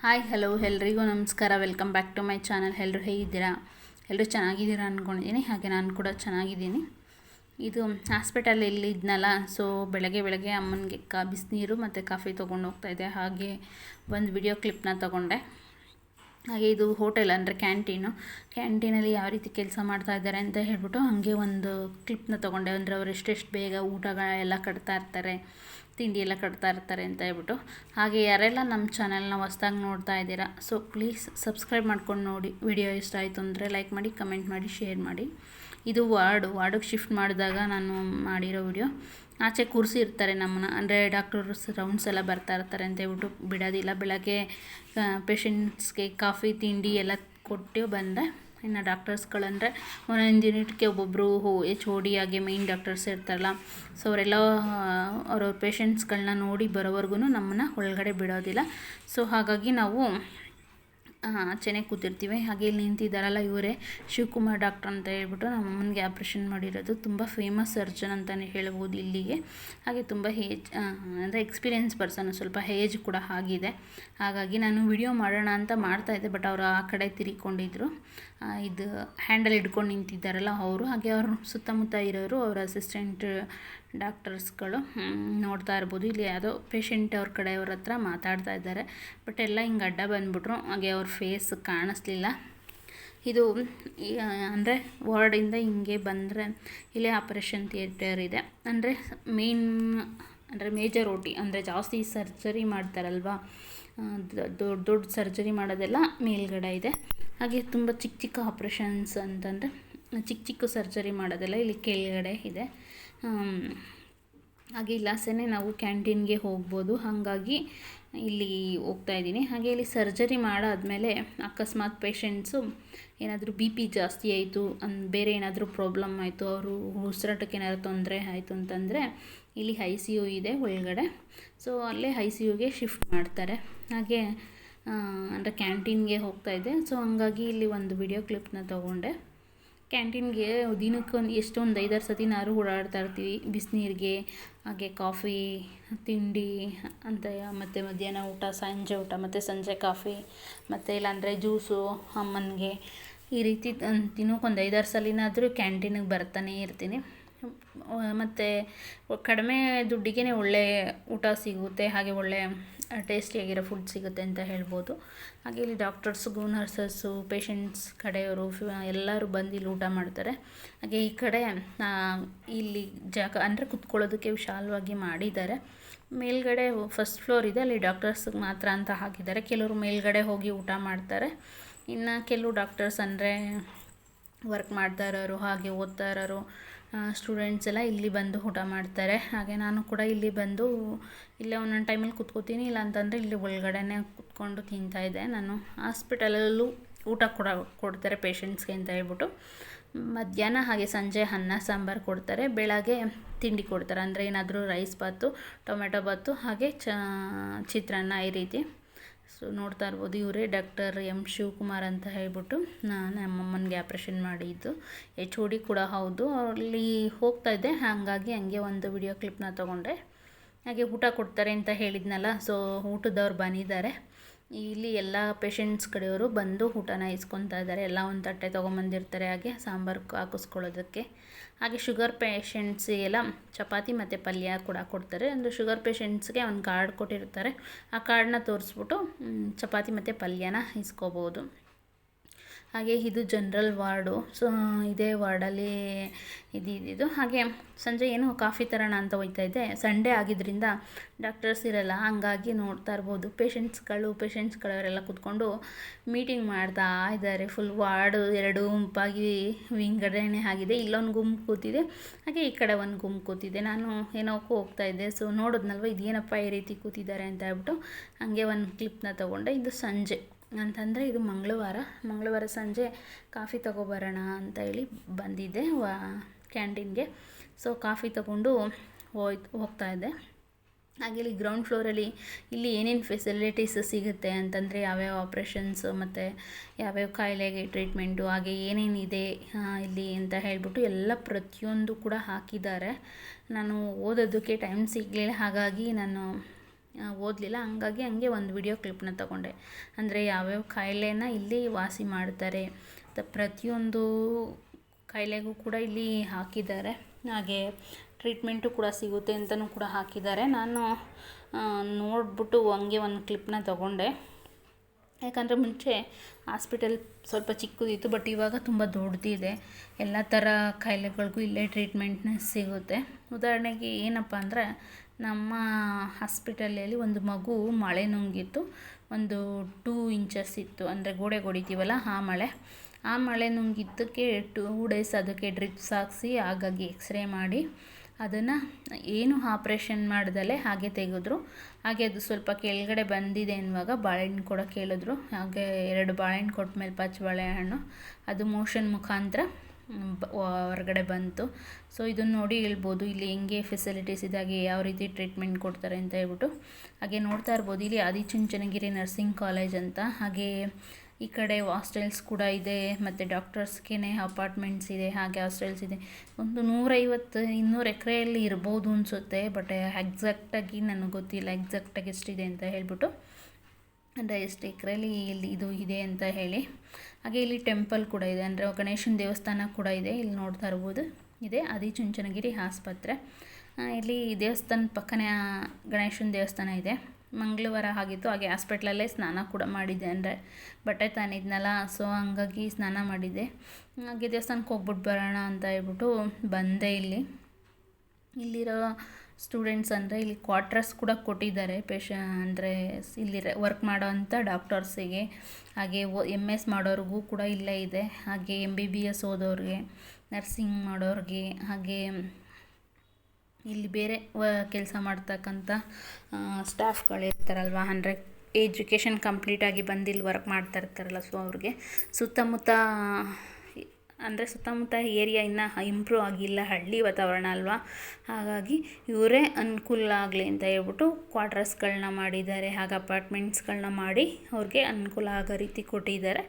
Hi, hello ಎಲ್ರಿಗೂ ನಮಸ್ಕಾರ. Welcome back to my channel. ಎಲ್ಲರೂ ಹೇಗಿದ್ದೀರಾ? ಎಲ್ಲರೂ ಚೆನ್ನಾಗಿದ್ದೀರಾ ಅಂದ್ಕೊಂಡಿದ್ದೀನಿ ಹಾಗೆ ನಾನು ಕೂಡ ಚೆನ್ನಾಗಿದ್ದೀನಿ. ಇದು ಹಾಸ್ಪಿಟಲ್ ಇದ್ನಲ್ಲ, ಸೊ ಬೆಳಗ್ಗೆ ಬೆಳಗ್ಗೆ ಅಮ್ಮನಿಗೆ ಕಾ, ಬಿಸಿನೀರು ಮತ್ತು ಕಾಫಿ ತೊಗೊಂಡು ಹೋಗ್ತಾಯಿದ್ದೆ ಹಾಗೆ ಒಂದು ವಿಡಿಯೋ ಕ್ಲಿಪ್ನ ತೊಗೊಂಡೆ. ಹಾಗೆ ಇದು ಹೋಟೆಲ್ ಅಂದರೆ ಕ್ಯಾಂಟೀನು. ಕ್ಯಾಂಟೀನಲ್ಲಿ ಯಾವ ರೀತಿ ಕೆಲಸ ಮಾಡ್ತಾ ಇದ್ದಾರೆ ಅಂತ ಹೇಳ್ಬಿಟ್ಟು ಹಾಗೆ ಒಂದು ಕ್ಲಿಪ್ನ ತೊಗೊಂಡೆ. ಅಂದರೆ ಅವ್ರು ಎಷ್ಟೆಷ್ಟು ಬೇಗ ಊಟಗಳೆಲ್ಲ ಕಟ್ತಾ ಇರ್ತಾರೆ. ತಿಂಡಿ ಎಲ್ಲ ಕಟ್ತಾ ಇರ್ತಾರೆ ಅಂತ ಹೇಳ್ಬಿಟ್ಟು. ಹಾಗೆ ಯಾರೆಲ್ಲ ನಮ್ಮ ಚಾನೆಲ್ನ ಹೊಸ್ದಾಗಿ ನೋಡ್ತಾ ಇದ್ದೀರಾ ಸೊ ಪ್ಲೀಸ್ ಸಬ್ಸ್ಕ್ರೈಬ್ ಮಾಡ್ಕೊಂಡು ನೋಡಿ. ವಿಡಿಯೋ ಇಷ್ಟ ಆಯಿತು ಅಂದರೆ ಲೈಕ್ ಮಾಡಿ ಕಮೆಂಟ್ ಮಾಡಿ ಶೇರ್ ಮಾಡಿ. ಇದು ವಾರ್ಡು, ವಾರ್ಡಿಗೆ ಶಿಫ್ಟ್ ಮಾಡಿದಾಗ ನಾನು ಮಾಡಿರೋ ವಿಡಿಯೋ ಆಚೆ ಕೂರಿಸಿರ್ತಾರೆ ನಮ್ಮನ್ನು, ಅಂದರೆ ಡಾಕ್ಟರ್ಸ್ ರೌಂಡ್ಸ್ ಎಲ್ಲ ಬರ್ತಾ ಇರ್ತಾರೆ ಅಂತ ಹೇಳ್ಬಿಟ್ಟು ಬಿಡೋದಿಲ್ಲ. ಬೆಳಗ್ಗೆ ಪೇಷಂಟ್ಸ್ಗೆ ಕಾಫಿ ತಿಂಡಿ ಎಲ್ಲ ಕೊಟ್ಟು ಬಂದೆ. ಇನ್ನು ಡಾಕ್ಟರ್ಸ್ಗಳಂದರೆ ಒಂದೊಂದು ಯೂನಿಟ್ಗೆ ಒಬ್ಬೊಬ್ಬರು ಹೋ ಎಚ್ ಓ ಡಿ ಆಗಿ ಮೇಯ್ನ್ ಡಾಕ್ಟರ್ಸ್ ಇರ್ತಾರಲ್ಲ ಸೊ ಅವರೆಲ್ಲ ಅವ್ರವ್ರ ಪೇಷಂಟ್ಸ್ಗಳನ್ನ ನೋಡಿ ಬರೋವರೆಗೂ ನಮ್ಮನ್ನು ಒಳಗಡೆ ಬಿಡೋದಿಲ್ಲ. ಸೊ ಹಾಗಾಗಿ ನಾವು ಆಚೆನೇ ಕೂತಿರ್ತೀವಿ. ಹಾಗೆ ಇಲ್ಲಿ ನಿಂತಿದ್ದಾರಲ್ಲ ಇವರೇ ಶಿವಕುಮಾರ್ ಡಾಕ್ಟರ್ ಅಂತ ಹೇಳ್ಬಿಟ್ಟು ನಮ್ಮ ಅಮ್ಮನಿಗೆ ಆಪ್ರೇಷನ್ ಮಾಡಿರೋದು. ತುಂಬ ಫೇಮಸ್ ಸರ್ಜನ್ ಅಂತಲೇ ಹೇಳ್ಬೋದು ಇಲ್ಲಿಗೆ. ಹಾಗೆ ತುಂಬ ಹೇಜ್ ಅಂದರೆ ಎಕ್ಸ್ಪೀರಿಯೆನ್ಸ್ ಪರ್ಸನ್ ಸ್ವಲ್ಪ ಹೇಜ್ ಕೂಡ ಆಗಿದೆ. ಹಾಗಾಗಿ ನಾನು ವಿಡಿಯೋ ಮಾಡೋಣ ಅಂತ ಮಾಡ್ತಾಯಿದ್ದೆ ಬಟ್ ಅವರು ಆ ಕಡೆ ತಿರ್ಕೊಂಡಿದ್ರು. ಇದು ಹ್ಯಾಂಡಲ್ ಹಿಡ್ಕೊಂಡು ನಿಂತಿದ್ದಾರಲ್ಲ ಅವರು, ಹಾಗೆ ಅವರು ಸುತ್ತಮುತ್ತ ಇರೋರು ಅವರ ಅಸಿಸ್ಟೆಂಟ್ ಡಾಕ್ಟರ್ಸ್ಗಳು ನೋಡ್ತಾ ಇರ್ಬೋದು. ಇಲ್ಲಿ ಯಾವುದೋ ಪೇಷಂಟ್ ಅವ್ರ ಕಡೆಯವ್ರ ಹತ್ರ ಮಾತಾಡ್ತಾ ಇದ್ದಾರೆ. ಬಟ್ ಎಲ್ಲ ಹಿಂಗೆ ಅಡ್ಡ ಬಂದ್ಬಿಟ್ರು. ಹಾಗೆ ಅವ್ರ ಫೇಸ್ ಕಾಣಿಸ್ಲಿಲ್ಲ. ಇದು ಅಂದರೆ ವಾರ್ಡಿಂದ ಹಿಂಗೆ ಬಂದರೆ ಇಲ್ಲೇ ಆಪರೇಷನ್ ಥಿಯೇಟರ್ ಇದೆ. ಅಂದರೆ ಮೇನ್ ಅಂದರೆ ಮೇಜರ್ ಓಟಿ ಅಂದರೆ ಜಾಸ್ತಿ ಸರ್ಜರಿ ಮಾಡ್ತಾರಲ್ವಾ? ದೊಡ್ಡ ದೊಡ್ಡ ಸರ್ಜರಿ ಮಾಡೋದೆಲ್ಲ ಮೇಲ್ಗಡೆ ಇದೆ. ಹಾಗೆ ತುಂಬ ಚಿಕ್ಕ ಚಿಕ್ಕ ಆಪ್ರೇಷನ್ಸ್ ಅಂತಂದರೆ ಚಿಕ್ಕ ಚಿಕ್ಕ ಸರ್ಜರಿ ಮಾಡೋದೆಲ್ಲ ಇಲ್ಲಿ ಕೆಳಗಡೆ ಇದೆ. ಹಾಗೆ ಇಲ್ಲಾಸೆನೇ ನಾವು ಕ್ಯಾಂಟೀನ್ಗೆ ಹೋಗ್ಬೋದು. ಹಾಗಾಗಿ ಇಲ್ಲಿ ಹೋಗ್ತಾ ಇದ್ದೀನಿ. ಹಾಗೆ ಇಲ್ಲಿ ಸರ್ಜರಿ ಮಾಡಾದಮೇಲೆ ಅಕಸ್ಮಾತ್ ಪೇಷಂಟ್ಸು ಏನಾದರೂ ಬಿ ಪಿ ಜಾಸ್ತಿ ಆಯಿತು ಅನ್, ಬೇರೆ ಏನಾದರೂ ಪ್ರಾಬ್ಲಮ್ ಆಯಿತು, ಅವರು ಉಸಿರಾಟಕ್ಕೆ ಏನಾದರೂ ತೊಂದರೆ ಆಯಿತು ಅಂತಂದರೆ ಇಲ್ಲಿ ಐ ಸಿ ಯು ಇದೆ ಒಳಗಡೆ. ಸೊ, ಅಲ್ಲೇ ಐ ಸಿ ಯುಗೆ ಶಿಫ್ಟ್ ಮಾಡ್ತಾರೆ. ಹಾಗೆ ಅಂದರೆ ಕ್ಯಾಂಟೀನ್ಗೆ ಹೋಗ್ತಾಯಿದ್ದೆ ಸೊ ಹಂಗಾಗಿ ಇಲ್ಲಿ ಒಂದು ವಿಡಿಯೋ ಕ್ಲಿಪ್ನ ತೊಗೊಂಡೆ. ಕ್ಯಾಂಟೀನ್ಗೆ ದಿನಕ್ಕೊಂದು ಎಷ್ಟೊಂದು ಐದಾರು ಸತಿ ನಾರು ಓಡಾಡ್ತಾ ಇರ್ತೀವಿ. ಬಿಸಿನೀರಿಗೆ, ಹಾಗೆ ಕಾಫಿ ತಿಂಡಿ, ಅಂತ ಮತ್ತು ಮಧ್ಯಾಹ್ನ ಊಟ, ಸಂಜೆ ಊಟ, ಮತ್ತು ಸಂಜೆ ಕಾಫಿ ಮತ್ತು ಇಲ್ಲಾಂದರೆ ಜ್ಯೂಸು ಅಮ್ಮನಿಗೆ. ಈ ರೀತಿ ದಿನಕ್ಕೊಂದು ಐದಾರು ಸಲಿನಾದರೂ ಕ್ಯಾಂಟೀನಿಗೆ ಬರ್ತಾನೆ ಇರ್ತೀನಿ. ಮತ್ತು ಕಡಿಮೆ ದುಡ್ಡಿಗೆ ಒಳ್ಳೆ ಊಟ ಸಿಗುತ್ತೆ, ಹಾಗೆ ಒಳ್ಳೆ ಟೇಸ್ಟಿಯಾಗಿರೋ ಫುಡ್ ಸಿಗುತ್ತೆ ಅಂತ ಹೇಳ್ಬೋದು. ಹಾಗೆ ಇಲ್ಲಿ ಡಾಕ್ಟರ್ಸ್ಗೂ ನರ್ಸಸ್ಸು ಪೇಷಂಟ್ಸ್ ಕಡೆಯವರು ಎಲ್ಲರೂ ಬಂದು ಇಲ್ಲಿ ಊಟ ಮಾಡ್ತಾರೆ. ಹಾಗೆ ಈ ಕಡೆ ಇಲ್ಲಿ ಜಾಗ, ಅಂದರೆ ಕುತ್ಕೊಳ್ಳೋದಕ್ಕೆ ವಿಶಾಲವಾಗಿ ಮಾಡಿದ್ದಾರೆ. ಮೇಲ್ಗಡೆ ಫಸ್ಟ್ ಫ್ಲೋರ್ ಇದೆ, ಅಲ್ಲಿ ಡಾಕ್ಟರ್ಸ್ಗೆ ಮಾತ್ರ ಅಂತ ಹಾಕಿದ್ದಾರೆ. ಕೆಲವರು ಮೇಲ್ಗಡೆ ಹೋಗಿ ಊಟ ಮಾಡ್ತಾರೆ. ಇನ್ನು ಕೆಲವು ಡಾಕ್ಟರ್ಸ್ ಅಂದರೆ ವರ್ಕ್ ಮಾಡ್ತಾ ಇರೋರು, ಹಾಗೆ ಓದ್ತಾ ಇರೋರು ಸ್ಟೂಡೆಂಟ್ಸ್ ಎಲ್ಲ ಇಲ್ಲಿ ಬಂದು ಊಟ ಮಾಡ್ತಾರೆ. ಹಾಗೆ ನಾನು ಕೂಡ ಇಲ್ಲಿ ಬಂದು ಇಲ್ಲೇ ಒಂದೊಂದು ಟೈಮಲ್ಲಿ ಕುತ್ಕೋತೀನಿ. ಇಲ್ಲ ಅಂತಂದರೆ ಇಲ್ಲಿ ಒಳಗಡೆನೇ ಕುತ್ಕೊಂಡು ತಿಂತಾಯಿದ್ದೆ ನಾನು ಹಾಸ್ಪಿಟಲಲ್ಲೂ ಊಟ ಕೂಡ ಕೊಡ್ತಾರೆ ಪೇಷಂಟ್ಸ್ಗೆ ಅಂತ ಹೇಳ್ಬಿಟ್ಟು. ಮಧ್ಯಾಹ್ನ ಹಾಗೆ ಸಂಜೆ ಅನ್ನ, ಸಾಂಬಾರು ಕೊಡ್ತಾರೆ. ಬೆಳಗ್ಗೆ ತಿಂಡಿ ಕೊಡ್ತಾರೆ. ಅಂದರೆ ಏನಾದರೂ ರೈಸ್ ಬಾತು ಟೊಮೆಟೊ ಬಾತು ಹಾಗೆ ಚ, ಚಿತ್ರಾನ್ನ ಈ ರೀತಿ. ಸೊ ನೋಡ್ತಾ ಇರ್ಬೋದು ಇವರೇ ಡಾಕ್ಟರ್ ಎಂ ಶಿವಕುಮಾರ್ ಅಂತ ಹೇಳ್ಬಿಟ್ಟು ನಾನು ನಮ್ಮಮ್ಮನಿಗೆ ಆಪ್ರೇಷನ್ ಮಾಡಿದ್ದು. ಎಚ್ ಓ ಡಿ ಕೂಡ ಹೌದು. ಅಲ್ಲಿ ಹೋಗ್ತಾ ಇದ್ದೆ. ಹಾಗಾಗಿ ಹಂಗೆ ಒಂದು ವಿಡಿಯೋ ಕ್ಲಿಪ್ನ ತೊಗೊಂಡೆ. ಹಾಗೆ ಊಟ ಕೊಡ್ತಾರೆ ಅಂತ ಹೇಳಿದ್ನಲ್ಲ ಸೊ ಊಟದವ್ರು ಬಂದಿದ್ದಾರೆ. ಇಲ್ಲಿ ಎಲ್ಲ ಪೇಷಂಟ್ಸ್ ಕಡೆಯವರು ಬಂದು ಊಟನ ಇಸ್ಕೊತಾ ಇದ್ದಾರೆ. ಎಲ್ಲ ಒಂದು ತಟ್ಟೆ ತೊಗೊಂಬಂದಿರ್ತಾರೆ ಹಾಗೆ ಸಾಂಬಾರು ಹಾಕಿಸ್ಕೊಳ್ಳೋದಕ್ಕೆ. ಹಾಗೆ ಶುಗರ್ ಪೇಷಂಟ್ಸಿಗೆಲ್ಲ ಚಪಾತಿ ಮತ್ತು ಪಲ್ಯ ಕೂಡ ಕೊಡ್ತಾರೆ. ಅಂದರೆ ಶುಗರ್ ಪೇಷಂಟ್ಸ್ಗೆ ಒಂದು ಕಾರ್ಡ್ ಕೊಟ್ಟಿರ್ತಾರೆ. ಆ ಕಾರ್ಡನ್ನ ತೋರಿಸ್ಬಿಟ್ಟು ಚಪಾತಿ ಮತ್ತು ಪಲ್ಯನ ಇಸ್ಕೋಬೋದು. ಹಾಗೆ ಇದು ಜನ್ರಲ್ ವಾರ್ಡು. ಸೊ ಇದೇ ವಾರ್ಡಲ್ಲಿ ಇದಿದ್ದು ಹಾಗೆ ಸಂಜೆ ಏನು ಕಾಫಿ ತರೋಣ ಅಂತ ಹೋಯ್ತಾ ಇದ್ದೆ ಸಂಡೇ ಆಗಿದ್ದರಿಂದ ಡಾಕ್ಟರ್ಸ್ ಇರಲ್ಲ, ಹಂಗಾಗಿ ನೋಡ್ತಾ ಇರ್ಬೋದು. ಪೇಷಂಟ್ಸ್ಗಳು ಪೇಷಂಟ್ಸ್ಗಳವರೆಲ್ಲ ಕೂತ್ಕೊಂಡು ಮೀಟಿಂಗ್ ಮಾಡ್ತಾ ಇದ್ದಾರೆ. ಫುಲ್ ವಾರ್ಡು ಎರಡು ಗುಂಪಾಗಿ ವಿಂಗಡಣೆ ಆಗಿದೆ. ಇಲ್ಲೊಂದು ಗುಂಪು ಕೂತಿದೆ, ಹಾಗೆ ಈ ಕಡೆ ಒಂದು ಗುಂಪು ಕೂತಿದೆ. ನಾನು ಏನೋಕ್ಕೂ ಹೋಗ್ತಾ ಇದ್ದೆ. ಸೊ ನೋಡಿದ್ನಲ್ವ, ಇದೇನಪ್ಪ ಈ ರೀತಿ ಕೂತಿದ್ದಾರೆ ಅಂತ ಹೇಳ್ಬಿಟ್ಟು ಹಾಗೆ ಒಂದು ಕ್ಲಿಪ್ನ ತೊಗೊಂಡೆ. ಇದು ಸಂಜೆ. ಅಂತಂದರೆ ಇದು ಮಂಗಳವಾರ. ಮಂಗಳವಾರ ಸಂಜೆ ಕಾಫಿ ತೊಗೊಬರೋಣ ಅಂತ ಹೇಳಿ ಬಂದಿದ್ದೆ ವಾ, ಕ್ಯಾಂಟೀನ್ಗೆ. ಸೊ ಕಾಫಿ ತಗೊಂಡು ಹೋಯ್ತು ಹೋಗ್ತಾ ಇದ್ದೆ. ಹಾಗೆ ಇಲ್ಲಿ ಗ್ರೌಂಡ್ ಫ್ಲೋರಲ್ಲಿ ಇಲ್ಲಿ ಏನೇನು ಫೆಸಿಲಿಟೀಸ್ ಸಿಗುತ್ತೆ ಅಂತಂದರೆ ಯಾವ್ಯಾವ ಆಪ್ರೇಷನ್ಸು ಮತ್ತು ಯಾವ್ಯಾವ ಕಾಯಿಲೆಗೆ ಟ್ರೀಟ್ಮೆಂಟು ಹಾಗೆ ಏನೇನಿದೆ ಇಲ್ಲಿ ಅಂತ ಹೇಳಿಬಿಟ್ಟು ಎಲ್ಲ ಪ್ರತಿಯೊಂದು ಕೂಡ ಹಾಕಿದ್ದಾರೆ. ನಾನು ಓದೋದಕ್ಕೆ ಟೈಮ್ ಸಿಗಲಿಲ್ಲ, ಹಾಗಾಗಿ ನಾನು ಓದಲಿಲ್ಲ. ಹಂಗಾಗಿ ಹಂಗೆ ಒಂದು ವಿಡಿಯೋ ಕ್ಲಿಪ್ನ ತಗೊಂಡೆ. ಅಂದರೆ ಯಾವ್ಯಾವ ಕಾಯಿಲೆನ ಇಲ್ಲಿ ವಾಸಿ ಮಾಡ್ತಾರೆ. ಮತ್ತು ಪ್ರತಿಯೊಂದು ಕಾಯಿಲೆಗೂ ಕೂಡ ಇಲ್ಲಿ ಹಾಕಿದ್ದಾರೆ. ಹಾಗೆ ಟ್ರೀಟ್ಮೆಂಟು ಕೂಡ ಸಿಗುತ್ತೆ ಅಂತಲೂ ಕೂಡ ಹಾಕಿದ್ದಾರೆ. ನಾನು ನೋಡಿಬಿಟ್ಟು ಹಂಗೆ ಒಂದು ಕ್ಲಿಪ್ನ ತಗೊಂಡೆ. ಯಾಕಂದರೆ ಮುಂಚೆ ಹಾಸ್ಪಿಟಲ್ ಸ್ವಲ್ಪ ಚಿಕ್ಕದಿತ್ತು ಬಟ್ ಇವಾಗ ತುಂಬ ದೊಡ್ಡದಿದೆ ಎಲ್ಲ ಥರ ಕಾಯಿಲೆಗಳಿಗೂ ಇಲ್ಲೇ ಟ್ರೀಟ್ಮೆಂಟ್ನ ಸಿಗುತ್ತೆ. ಉದಾಹರಣೆಗೆ ಏನಪ್ಪ ಅಂದರೆ ನಮ್ಮ ಹಾಸ್ಪಿಟಲಲ್ಲಿ ಒಂದು ಮಗು ಮಳೆ ನುಂಗಿತ್ತು. ಒಂದು ಟೂ ಇಂಚಸ್ ಇತ್ತು. ಅಂದರೆ ಗೋಡೆ ಹೊಡಿತೀವಲ್ಲ ಆ ಮಳೆ. ಆ ಮಳೆ ನುಂಗಿದ್ದಕ್ಕೆ ಟೂ ಡೇಸ್ ಅದಕ್ಕೆ ಡ್ರಿಪ್ಸ್ ಹಾಕಿಸಿ ಹಾಗಾಗಿ ಎಕ್ಸ್ರೇ ಮಾಡಿ ಅದನ್ನು ಏನು ಆಪ್ರೇಷನ್ ಮಾಡ್ದಲೇ ಹಾಗೆ ತೆಗೆದ್ರು. ಹಾಗೆ ಅದು ಸ್ವಲ್ಪ ಕೆಳಗಡೆ ಬಂದಿದೆ ಅನ್ನುವಾಗ ಬಾಳೆಹಣ್ಣು ಕೂಡ ಕೇಳಿದ್ರು. ಹಾಗೆ ಎರಡು ಬಾಳೆಹಣ್ಣು ಕೊಟ್ಟ ಮೇಲೆ ಪಚ್ಚ ಬಾಳೆಹಣ್ಣು. ಅದು ಮೋಷನ್ ಮುಖಾಂತರ ಹೊರಗಡೆ ಬಂತು. ಸೊ ಇದನ್ನು ನೋಡಿ ಹೇಳ್ಬೋದು, ಇಲ್ಲಿ ಹೆಂಗೆ ಫೆಸಿಲಿಟೀಸ್ ಇದಾಗೆ ಯಾವ ರೀತಿ ಟ್ರೀಟ್ಮೆಂಟ್ ಕೊಡ್ತಾರೆ ಅಂತ ಹೇಳ್ಬಿಟ್ಟು. ಹಾಗೆ ನೋಡ್ತಾ ಇರ್ಬೋದು, ಇಲ್ಲಿ ಆದಿಚುಂಚನಗಿರಿ ನರ್ಸಿಂಗ್ ಕಾಲೇಜ್ ಅಂತ. ಹಾಗೆ ಈ ಕಡೆ ಹಾಸ್ಟೆಲ್ಸ್ ಕೂಡ ಇದೆ, ಮತ್ತು ಡಾಕ್ಟರ್ಸ್ಗೆ ಅಪಾರ್ಟ್ಮೆಂಟ್ಸ್ ಇದೆ, ಹಾಗೆ ಹಾಸ್ಟೆಲ್ಸ್ ಇದೆ. ಒಂದು ನೂರೈವತ್ತು, ಇನ್ನೂರು ಎಕರೆಯಲ್ಲಿ ಇರ್ಬೋದು ಅನಿಸುತ್ತೆ ಬಟ್ ಎಕ್ಸಾಕ್ಟಾಗಿ ನನಗೆ ಗೊತ್ತಿಲ್ಲ ಎಕ್ಸಾಕ್ಟಾಗಿ ಎಷ್ಟಿದೆ ಅಂತ ಹೇಳ್ಬಿಟ್ಟು. ಅಂದರೆ ಎಷ್ಟು ಇಲ್ಲಿ ಇದು ಇದೆ ಅಂತ ಹೇಳಿ. ಹಾಗೆ ಇಲ್ಲಿ ಟೆಂಪಲ್ ಕೂಡ ಇದೆ. ಅಂದರೆ ಗಣೇಶನ ದೇವಸ್ಥಾನ ಕೂಡ ಇದೆ. ಇಲ್ಲಿ ನೋಡ್ತಾ ಇರ್ಬೋದು. ಇದೆ. ಆದಿಚುಂಚನಗಿರಿ ಆಸ್ಪತ್ರೆ. ಇಲ್ಲಿ ದೇವಸ್ಥಾನ ಪಕ್ಕನೇ ಗಣೇಶನ ದೇವಸ್ಥಾನ ಇದೆ. ಮಂಗಳವಾರ ಆಗಿತ್ತು. ಹಾಗೆ ಹಾಸ್ಪಿಟ್ಲಲ್ಲೇ ಸ್ನಾನ ಕೂಡ ಮಾಡಿದ್ದೆ ಅಂದರೆ ಬಟ್ಟೆ ತಾನಿದ್ನಲ್ಲ, ಸೊ ಹಂಗಾಗಿ ಸ್ನಾನ ಮಾಡಿದ್ದೆ ಹಾಗೆ ದೇವಸ್ಥಾನಕ್ಕೆ ಹೋಗ್ಬಿಟ್ಟು ಬರೋಣ ಅಂತ ಹೇಳ್ಬಿಟ್ಟು ಬಂದೆ ಇಲ್ಲಿ. ಇಲ್ಲಿರೋ ಸ್ಟೂಡೆಂಟ್ಸ್ ಅಂದರೆ ಇಲ್ಲಿ ಕ್ವಾರ್ಟರ್ಸ್ ಕೂಡ ಕೊಟ್ಟಿದ್ದಾರೆ. ಪೇಶ ಅಂದರೆ ಇಲ್ಲಿ ವರ್ಕ್ ಮಾಡೋ ಅಂಥ ಡಾಕ್ಟರ್ಸಿಗೆ ಹಾಗೆ ಓ ಎಂ ಎಸ್ ಮಾಡೋರಿಗೂ ಕೂಡ ಇಲ್ಲೇ ಇದೆ. ಹಾಗೆ ಎಂ ಬಿ ಬಿ ಎಸ್ ಓದೋರಿಗೆ ನರ್ಸಿಂಗ್ ಮಾಡೋರಿಗೆ, ಹಾಗೆ ಇಲ್ಲಿ ಬೇರೆ ವ, ಕೆಲಸ ಮಾಡ್ತಕ್ಕಂಥ ಸ್ಟಾಫ್ಗಳಿರ್ತಾರಲ್ವ ಅಂದರೆ ಎಜುಕೇಷನ್ ಕಂಪ್ಲೀಟಾಗಿ ಬಂದು ಇಲ್ಲಿ ವರ್ಕ್ ಮಾಡ್ತಾ ಇರ್ತಾರಲ್ಲ ಸೊ ಅವ್ರಿಗೆ ಸುತ್ತಮುತ್ತ ಅಂದರೆ ಸುತ್ತಮುತ್ತ ಏರಿಯಾ ಇನ್ನೂ ಇಂಪ್ರೂವ್ ಆಗಿಲ್ಲ, ಹಳ್ಳಿ ವಾತಾವರಣ ಅಲ್ವಾ? ಹಾಗಾಗಿ ಇವರೇ ಅನುಕೂಲ ಆಗಲಿ ಅಂತ ಹೇಳ್ಬಿಟ್ಟು ಕ್ವಾರ್ಟರ್ಸ್ಗಳನ್ನ ಮಾಡಿದ್ದಾರೆ, ಹಾಗೆ ಅಪಾರ್ಟ್ಮೆಂಟ್ಸ್ಗಳನ್ನ ಮಾಡಿ ಅವ್ರಿಗೆ ಅನುಕೂಲ ಆಗೋ ರೀತಿ ಕೊಟ್ಟಿದ್ದಾರೆ.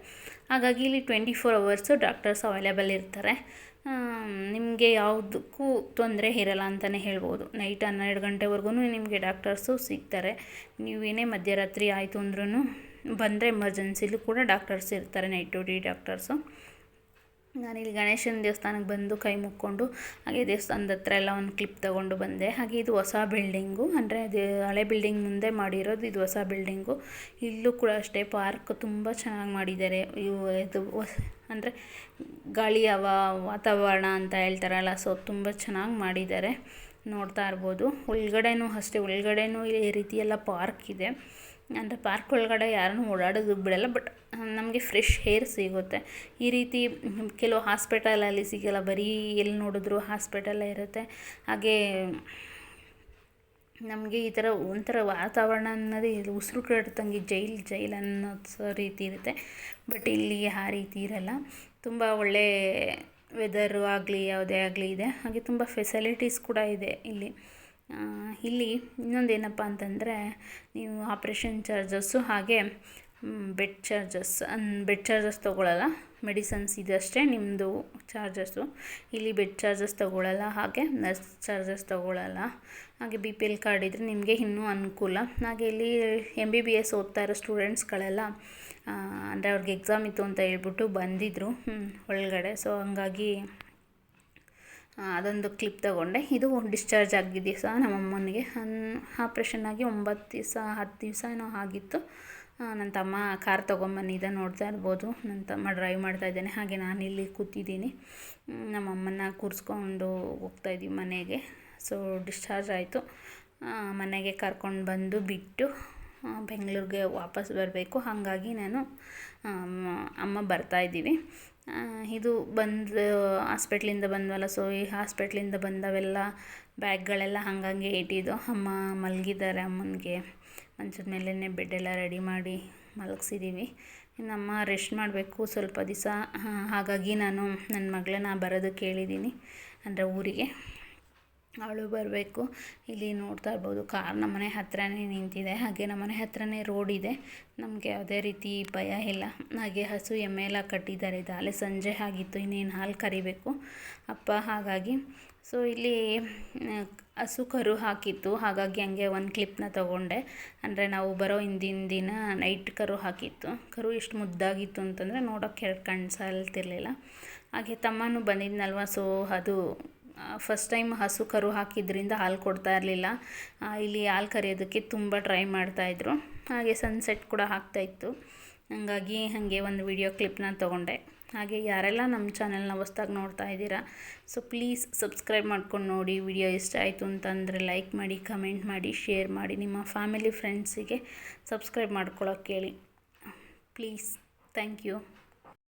ಹಾಗಾಗಿ ಇಲ್ಲಿ twenty four hours doctors available ಇರ್ತಾರೆ ನಿಮಗೆ ಯಾವುದಕ್ಕೂ ತೊಂದರೆ ಇರಲ್ಲ ಅಂತಲೇ ಹೇಳ್ಬೋದು. ನೈಟ್ ಹನ್ನೆರಡು ಗಂಟೆವರೆಗೂ ನಿಮಗೆ ಡಾಕ್ಟರ್ಸು ಸಿಗ್ತಾರೆ. ನೀವೇನೇ ಮಧ್ಯರಾತ್ರಿ ಆಯಿತು ಅಂದ್ರೂ ಬಂದರೆ ಎಮರ್ಜೆನ್ಸಿಲೂ ಕೂಡ ಡಾಕ್ಟರ್ಸ್ ಇರ್ತಾರೆ ನೈಟ್ ಡ್ಯೂಟಿ ಡಾಕ್ಟರ್ಸು ನಾನಿಲ್ಲಿ ಗಣೇಶನ ದೇವಸ್ಥಾನಕ್ಕೆ ಬಂದು ಕೈ ಮುಕ್ಕೊಂಡು ಹಾಗೆ ದೇವಸ್ಥಾನದ ಹತ್ರ ಎಲ್ಲ ಒಂದು ಕ್ಲಿಪ್ ತೊಗೊಂಡು ಬಂದೆ. ಹಾಗೆ ಇದು ಹೊಸ ಬಿಲ್ಡಿಂಗು ಅಂದರೆ ಅದು ಹಳೆ ಬಿಲ್ಡಿಂಗ್ ಮುಂದೆ ಮಾಡಿರೋದು ಇದು ಹೊಸ ಬಿಲ್ಡಿಂಗು ಇಲ್ಲೂ ಕೂಡ ಅಷ್ಟೇ ಪಾರ್ಕ್ ತುಂಬ ಚೆನ್ನಾಗಿ ಮಾಡಿದ್ದಾರೆ. ಇವು ಇದು ಅಂದರೆ ಗಾಳಿ ಹವ, ವಾತಾವರಣ ಅಂತ ಹೇಳ್ತಾರಲ್ಲ ಸೊ ತುಂಬ ಚೆನ್ನಾಗಿ ಮಾಡಿದ್ದಾರೆ. ನೋಡ್ತಾ ಇರ್ಬೋದು. ಒಳಗಡೆನೂ ಅಷ್ಟೇ, ಒಳಗಡೆನೂ ಈ ರೀತಿಯೆಲ್ಲ ಪಾರ್ಕ್ ಇದೆ. ಅಂದರೆ ಪಾರ್ಕ್ ಒಳಗಡೆ ಯಾರನ್ನು ಓಡಾಡೋದು ಬಿಡಲ್ಲ, ಬಟ್ ನಮಗೆ ಫ್ರೆಶ್ ಹೇರ್ ಸಿಗುತ್ತೆ. ಈ ರೀತಿ ಕೆಲವು ಹಾಸ್ಪಿಟಲಲ್ಲಿ ಸಿಗಲ್ಲ, ಬರೀ ಎಲ್ಲಿ ನೋಡಿದ್ರು ಹಾಸ್ಪಿಟಲೇ ಇರುತ್ತೆ. ಹಾಗೆ ನಮಗೆ ಈ ಥರ ಒಂಥರ ವಾತಾವರಣ ಅನ್ನೋದೇ ಇದು ಉಸಿರು ಕಟ್ಟಿದಂಗೆ ಜೈಲ್ ಜೈಲ್ ಅನ್ನೋ ರೀತಿ ಇರುತ್ತೆ. ಬಟ್ ಇಲ್ಲಿ ಆ ರೀತಿ ಇರಲ್ಲ. ತುಂಬ ಒಳ್ಳೆ ವೆದರು ಆಗಲಿ, ಯಾವುದೇ ಆಗಲಿ ಇದೆ. ಹಾಗೆ ತುಂಬ ಫೆಸಿಲಿಟೀಸ್ ಕೂಡ ಇದೆ ಇಲ್ಲಿ. ಇಲ್ಲಿ ಇನ್ನೊಂದು ಏನಪ್ಪ ಅಂತಂದರೆ ನೀವು ಆಪ್ರೇಷನ್ ಚಾರ್ಜಸ್ಸು ಹಾಗೆ ಬೆಡ್ ಚಾರ್ಜಸ್ ಬೆಡ್ ಚಾರ್ಜಸ್ ತೊಗೊಳಲ್ಲ ಮೆಡಿಸನ್ಸ್ ಇದಷ್ಟೇ ನಿಮ್ಮದು ಚಾರ್ಜಸ್ಸು ಇಲ್ಲಿ ಬೆಡ್ ಚಾರ್ಜಸ್ ತೊಗೊಳಲ್ಲ, ಹಾಗೆ ನರ್ಸ್ ಚಾರ್ಜಸ್ ತೊಗೊಳಲ್ಲ. ಹಾಗೆ ಬಿ ಪಿ ಎಲ್ ಕಾರ್ಡ್ ಇದ್ದರೆ ನಿಮಗೆ ಇನ್ನೂ ಅನುಕೂಲ. ಹಾಗೆ ಇಲ್ಲಿ ಎಂ ಬಿ ಬಿ ಎಸ್ ಓದ್ತಾ ಇರೋ ಸ್ಟೂಡೆಂಟ್ಸ್ಗಳೆಲ್ಲ ಅಂದರೆ ಅವ್ರಿಗೆ ಎಕ್ಸಾಮ್ ಇತ್ತು ಅಂತ ಹೇಳ್ಬಿಟ್ಟು ಬಂದಿದ್ದರು ಒಳಗಡೆ. ಸೊ ಹಂಗಾಗಿ ಅದೊಂದು ಕ್ಲಿಪ್ ತಗೊಂಡೆ. ಇದು ಡಿಸ್ಚಾರ್ಜ್ ಆಗಿದ್ದ ದಿವಸ ನಮ್ಮಮ್ಮನಿಗೆ ಆಪ್ರೇಷನ್ ಆಗಿ ಒಂಬತ್ತು ದಿವಸ, ಹತ್ತು ದಿವಸ ಏನೋ ಆಗಿತ್ತು. ನನ್ನ ತಮ್ಮ ಕಾರ್ ತೊಗೊಂಬಂದಿದ್ದ ನೋಡ್ತಾ ಇರ್ಬೋದು. ನನ್ನ ತಮ್ಮ ಡ್ರೈವ್ ಮಾಡ್ತಾ ಇದ್ದಾನೆ. ಹಾಗೆ ನಾನು ಇಲ್ಲಿ ಕೂತಿದ್ದೀನಿ. ನಮ್ಮಮ್ಮನ್ನ ಕೂರಿಸ್ಕೊಂಡು ಹೋಗ್ತಾಯಿದ್ದೀವಿ ಮನೆಗೆ. ಸೊ ಡಿಸ್ಚಾರ್ಜ್ ಆಯಿತು. ಮನೆಗೆ ಕರ್ಕೊಂಡು ಬಂದು ಬಿಟ್ಟು ಬೆಂಗಳೂರಿಗೆ ವಾಪಸ್ ಬರಬೇಕು. ಹಾಗಾಗಿ ನಾನು ಅಮ್ಮ ಬರ್ತಾಯಿದ್ದೀವಿ ಇದು ಬಂದು, ಹಾಸ್ಪೆಟ್ಲಿಂದ ಬಂದ್ವಲ್ಲ, ಸೊ ಈ ಹಾಸ್ಪೆಟ್ಲಿಂದ ಬಂದವೆಲ್ಲ ಬ್ಯಾಗ್ಗಳೆಲ್ಲ ಹಂಗಂಗೆ ಇಟ್ಟಿದ್ದು. ಅಮ್ಮ ಮಲಗಿದ್ದಾರೆ ಅಮ್ಮನಿಗೆ. ಮಂಚದ ಮೇಲೇ ಬೆಡ್ಡೆಲ್ಲ ರೆಡಿ ಮಾಡಿ ಮಲಗಿಸಿದ್ದೀವಿ ಅಮ್ಮ ರೆಸ್ಟ್ ಮಾಡಬೇಕು ಸ್ವಲ್ಪ ದಿವಸ. ಹಾಗಾಗಿ ನಾನು ನನ್ನ ಮಗಳನ್ನ ಬರೋದಕ್ಕೆ ಹೇಳಿದ್ದೀನಿ. ಅಂದರೆ ಊರಿಗೆ. ಅವಳು ಬರಬೇಕು. ಇಲ್ಲಿ ನೋಡ್ತಾ ಇರ್ಬೋದು, ಕಾರ್ ನಮ್ಮ ಮನೆ ಹತ್ರನೇ ನಿಂತಿದೆ. ಹಾಗೆ ನಮ್ಮ ಮನೆ ಹತ್ರನೇ ರೋಡ್ ಇದೆ. ನಮಗೆ ಯಾವುದೇ ರೀತಿ ಭಯ ಇಲ್ಲ. ಹಾಗೆ ಹಸು ಎಮ್ಮೆ ಎಲ್ಲ ಕಟ್ಟಿದ್ದಾರೆ. ದಾಲೆ ಸಂಜೆ ಆಗಿತ್ತು, ಇನ್ನೇನು ಹಾಲು ಕರಿಬೇಕು? ಅಪ್ಪ, ಹಾಗಾಗಿ. ಸೊ ಇಲ್ಲಿ ಹಸು ಕರು ಹಾಕಿತ್ತು. ಹಾಗಾಗಿ ಹಂಗೆ ಒಂದು ಕ್ಲಿಪ್ನ ತೊಗೊಂಡೆ. ಅಂದರೆ ನಾವು ಬರೋ ಹಿಂದಿನ ದಿನ ನೈಟ್ ಕರು ಹಾಕಿತ್ತು. ಕರು ಎಷ್ಟು ಮುದ್ದಾಗಿತ್ತು ಅಂತಂದರೆ ನೋಡೋಕ್ಕೆ ಎರಡು ಕಣ್ಣು ಸಾಲ್ತಿರ್ಲಿಲ್ಲ ಹಾಗೆ ತಮ್ಮನೂ ಬಂದಿದ್ನಲ್ವ? ಸೊ ಅದು ಫಸ್ಟ್ ಟೈಮ್ ಹಸು ಕರು ಹಾಕಿದ್ರಿಂದ ಹಾಲು ಕೊಡ್ತಾ ಇರಲಿಲ್ಲ. ಇಲ್ಲಿ ಹಾಲು ಕರೆಯೋದಕ್ಕೆ ತುಂಬ ಟ್ರೈ ಮಾಡ್ತಾಯಿದ್ರು ಹಾಗೆ ಸನ್ಸೆಟ್ ಕೂಡ ಆಗ್ತಾಯಿತ್ತು ಹಂಗಾಗಿ ಹಾಗೆ ಒಂದು ವಿಡಿಯೋ ಕ್ಲಿಪ್ನ ತೊಗೊಂಡೆ. ಹಾಗೆ ಯಾರೆಲ್ಲ ನಮ್ಮ ಚಾನೆಲ್ನ ಹೊಸ್ದಾಗಿ ನೋಡ್ತಾ ಇದ್ದೀರಾ ಸೊ ಪ್ಲೀಸ್ ಸಬ್ಸ್ಕ್ರೈಬ್ ಮಾಡ್ಕೊಂಡು ನೋಡಿ. ವಿಡಿಯೋ ಇಷ್ಟ ಆಯಿತು ಅಂತಂದರೆ ಲೈಕ್ ಮಾಡಿ ಕಮೆಂಟ್ ಮಾಡಿ ಶೇರ್ ಮಾಡಿ. ನಿಮ್ಮ ಫ್ಯಾಮಿಲಿ ಫ್ರೆಂಡ್ಸಿಗೆ ಸಬ್ಸ್ಕ್ರೈಬ್ ಮಾಡ್ಕೊಳ್ಳೋಕೆ ಹೇಳಿ ಪ್ಲೀಸ್ ಥ್ಯಾಂಕ್ ಯು